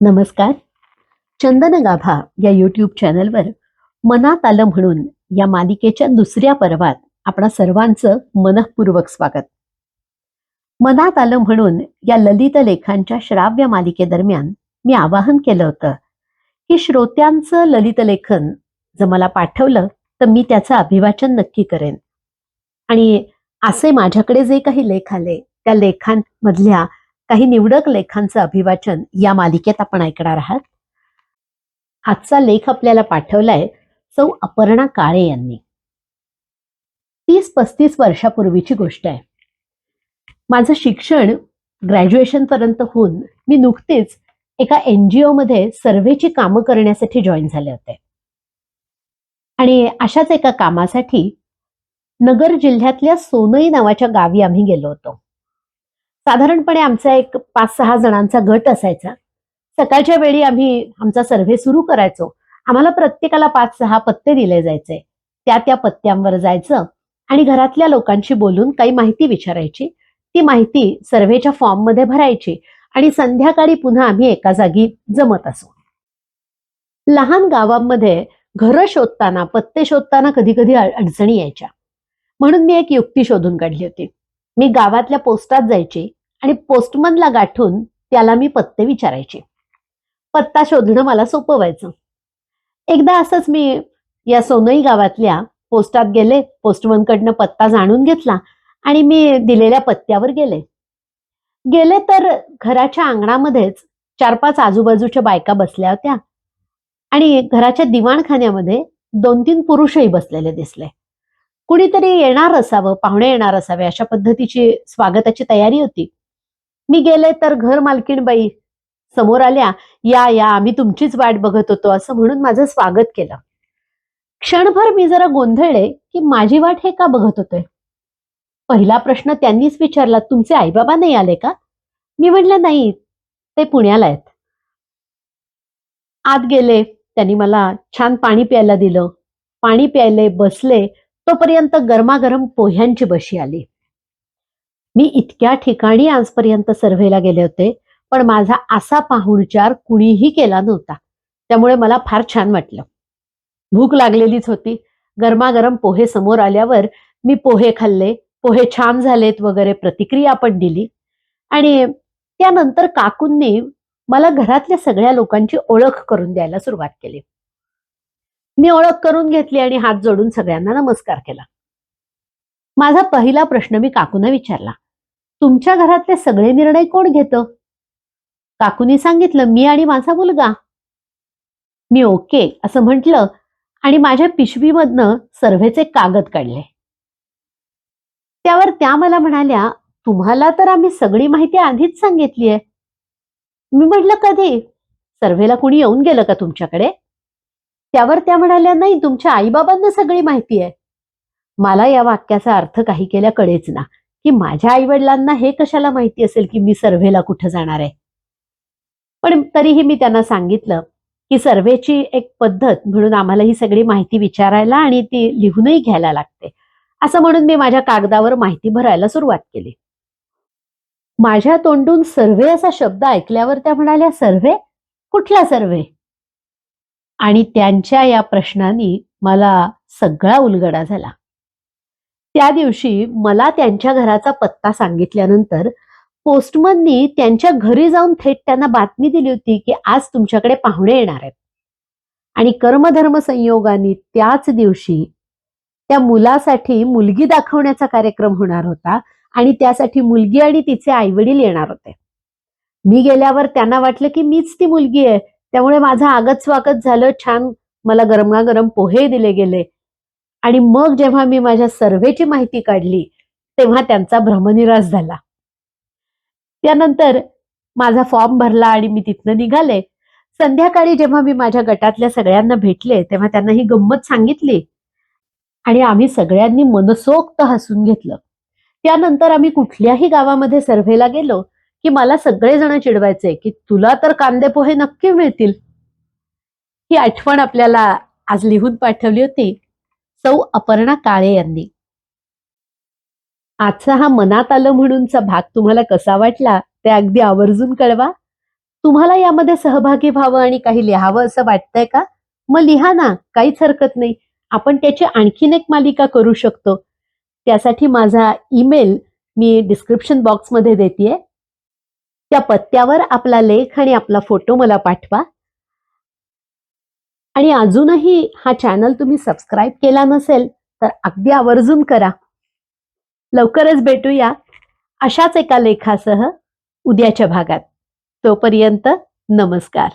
नमस्कार. चंदन गाभा या यूट्यूब चॅनलवर मनात आलं म्हणून या मालिकेच्या दुसऱ्या पर्वात आपणा सर्वांचं मनःपूर्वक स्वागत. मनात आलं म्हणून या ललित लेखांच्या श्राव्य मालिकेदरम्यान मी आवाहन केलं होतं की श्रोत्यांचं ललित लेखन जर मला पाठवलं तर मी त्याचं अभिवाचन नक्की करेन. आणि असे माझ्याकडे जे काही लेख आले त्या लेखांमधल्या काही निवडक लेखांचं अभिवाचन या मालिकेत आपण ऐकणार आहात. आजचा लेख आपल्याला पाठवलाय सौ अपर्णा काळे यांनी. तीस पस्तीस वर्षापूर्वीची गोष्ट आहे. माझं शिक्षण ग्रॅज्युएशन पर्यंत होऊन मी नुकतीच एका एनजीओ मध्ये सर्वेची कामं करण्यासाठी जॉईन झाले होते. आणि अशाच एका कामासाठी नगर जिल्ह्यातल्या सोनई नावाच्या गावी आम्ही गेलो होतो. साधारणपणे आमचा एक पाच सहा जणांचा गट असायचा. सकाळच्या वेळी आम्ही आमचा सर्व्हे सुरू करायचो. आम्हाला प्रत्येकाला पाच सहा पत्ते दिले जायचे. त्या त्या पत्त्यांवर जायचं आणि घरातल्या लोकांशी बोलून काही माहिती विचारायची. ती माहिती सर्व्हेच्या फॉर्ममध्ये भरायची आणि संध्याकाळी पुन्हा आम्ही एका जागी जमत असो. लहान गावांमध्ये घरं शोधताना पत्ते शोधताना कधी कधी अडचणी यायच्या. म्हणून मी एक युक्ती शोधून काढली होती. मी गावातल्या पोस्टात जायची आणि पोस्टमनला गाठून त्याला मी पत्ते विचारायचे. पत्ता शोधणं मला सोपं व्हायचं. एकदा असंच मी या सोनई गावातल्या पोस्टात गेले पोस्टमनकडनं पत्ता जाणून घेतला आणि मी दिलेल्या पत्त्यावर गेले. गेले तर घराच्या अंगणामध्येच चार पाच आजूबाजूच्या बायका बसल्या होत्या आणि घराच्या दिवाणखान्यामध्ये दोन तीन पुरुषही बसलेले दिसले. कुणीतरी येणार असावं पाहुणे येणार असावे अशा पद्धतीची स्वागताची तयारी होती. मी गेले तर घर मालकीणबाई समोर आल्या या या आम्ही तुमचीच वाट बघत होतो असं म्हणून माझं स्वागत केलं. क्षणभर मी जरा गोंधळले की माझी वाट हे का बघत होते पहिला प्रश्न त्यांनीच विचारला तुमचे आईबाबा नाही आले का? मी म्हटलं नाही ते पुण्याला आहेत. आत गेले त्यांनी मला छान पाणी प्यायला दिलं. पाणी प्यायले बसले तोपर्यंत गरमागरम पोह्यांची बशी आली. मी इतक्या ठिकाणी आजपर्यंत सर्व्हेला गेले होते पण माझा असा पाहुणचार कुणीही केला नव्हता. त्यामुळे मला फार छान वाटलं. भूक लागलेलीच होती. गरमागरम पोहे समोर आल्यावर मी पोहे खाल्ले पोहे छान झालेत वगैरे प्रतिक्रिया पण दिली. आणि त्यानंतर काकूंनी मला घरातल्या सगळ्या लोकांची ओळख करून द्यायला सुरुवात केली. मी ओळख करून घेतली आणि हात जोडून सगळ्यांना नमस्कार केला. माझा पहिला प्रश्न मी काकूंना विचारला तुमच्या घरातले सगळे निर्णय कोण घेतं? काकूनी सांगितलं मी आणि माझा मुलगा. मी ओके असं म्हटलं आणि माझ्या पिशवीमधनं सर्व्हेचे कागद काढले. त्यावर त्या मला म्हणाल्या तुम्हाला तर आम्ही सगळी माहिती आधीच सांगितली आहे मी म्हटलं कधी? सर्व्हेला कुणी येऊन गेलं का तुमच्याकडे? त्यावर त्या म्हणाल्या नाही तुमच्या आईबाबांना सगळी माहिती आहे मला या वाक्याचा अर्थ काही केल्या कळेच ना. की माझ्या आईवडिलांना हे कशाला माहिती असेल की मी सर्व्हेला कुठं जाणार आहे? पण तरीही मी त्यांना सांगितलं की सर्व्हेची एक पद्धत म्हणून आम्हाला ही सगळी माहिती विचारायला आणि ती लिहूनही घ्यायला लागते. असं म्हणून मी माझ्या कागदावर माहिती भरायला सुरुवात केली. माझ्या तोंडून सर्व्हे असा शब्द ऐकल्यावर त्या म्हणाल्या सर्व्हे कुठला सर्व्हे आणि त्यांच्या या प्रश्नांनी मला सगळा उलगडा झाला. त्या दिवशी मला त्यांच्या घराचा पत्ता सांगितल्यानंतर पोस्टमननी त्यांच्या घरी जाऊन थेट त्यांना बातमी दिली होती की आज तुमच्याकडे पाहुणे येणार आहेत. आणि कर्मधर्म संयोगाने त्याच दिवशी त्या मुलासाठी मुलगी दाखवण्याचा कार्यक्रम होणार होता आणि त्यासाठी मुलगी आणि तिचे आईवडील येणार होते. मी गेल्यावर त्यांना वाटलं की मीच ती मुलगी आहे त्यामुळे माझं आगत स्वागत झालं छान मला गरमागरम पोहे दिले गेले आणि मग जेव्हा मी माझ्या सर्व्हेची माहिती काढली तेव्हा त्यांचा भ्रमनिराश झाला. त्यानंतर माझा फॉर्म भरला आणि मी तिथनं निघाले. संध्याकाळी जेव्हा मी माझ्या गटातल्या सगळ्यांना भेटले तेव्हा त्यांना ही गंमत सांगितली आणि आम्ही सगळ्यांनी मनसोक्त हसून घेतलं. त्यानंतर आम्ही कुठल्याही गावामध्ये सर्व्हेला गेलो की मला सगळेजण चिडवायचे की तुला तर कांदे पोहे नक्की मिळतील. ही आठवण आपल्याला आज लिहून पाठवली होती. सौ अपर्णा काळे यांनी. आजचा हा मनात आलं म्हणूनचा भाग तुम्हाला कसा वाटला ते अगदी आवर्जून कळवा. तुम्हाला यामध्ये सहभागी व्हावं आणि काही लिहावं असं वाटतंय का? मग लिहा ना काहीच हरकत नाही. आपण त्याची आणखीन एक मालिका करू शकतो. त्यासाठी माझा ईमेल मी डिस्क्रिप्शन बॉक्समध्ये देते त्या पत्त्यावर आपला लेख आणि आपला फोटो मला पाठवा. आणि अजूनही हा चॅनल तुम्ही सबस्क्राईब केला नसेल तर अगदी आवर्जून करा. लवकरच भेटूया अशाच एका लेखासह उद्याच्या भागात. तोपर्यंत नमस्कार.